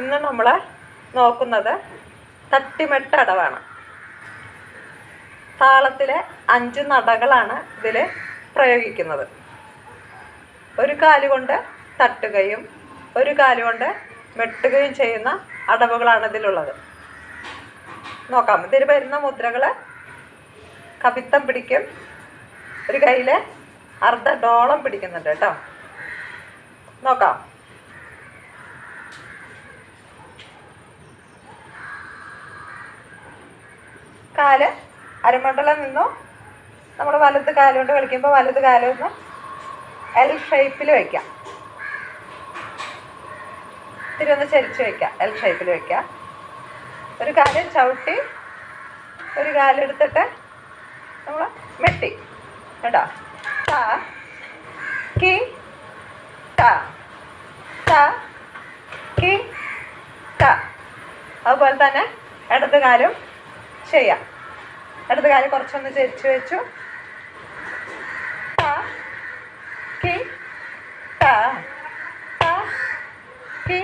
ഇന്ന് നമ്മൾ നോക്കുന്നത് തട്ടിമെട്ട് അടവാണ്. താളത്തിലെ അഞ്ച് നടകളാണ് ഇതിൽ പ്രയോഗിക്കുന്നത്. ഒരു കാലുകൊണ്ട് തട്ടുകയും ഒരു കാലുകൊണ്ട് മെട്ടുകയും ചെയ്യുന്ന അടവുകളാണ് ഇതിലുള്ളത്. നോക്കാം. ഇതിൽ വരുന്ന മുദ്രകൾ കവിത്തം പിടിക്കും. ഒരു കയ്യിൽ അർദ്ധ ഡോളം പിടിക്കുന്നുണ്ട് കേട്ടോ. നോക്കാം. കാൽ അരമണ്ഡലം നിന്നു നമ്മൾ വലത് കാലുകൊണ്ട് കളിക്കുമ്പോൾ വലത് കാലൊന്ന് എൽ ഷേപ്പിൽ വയ്ക്കാം ഇത്തിരി ഒന്ന് ചരിച്ച് വയ്ക്കാം എൽ ഷേപ്പിൽ വയ്ക്കാം ഒരു കാൽ ചവിട്ടി ഒരു കാലെടുത്തിട്ട് നമ്മൾ മെട്ടി കേട്ടോ കി കി അതുപോലെ തന്നെ ഇടത് കാലും ചെയ്യാം. ഇടത് കാൽ കുറച്ചൊന്ന് ചരിച്ചു വെച്ചു. കി കി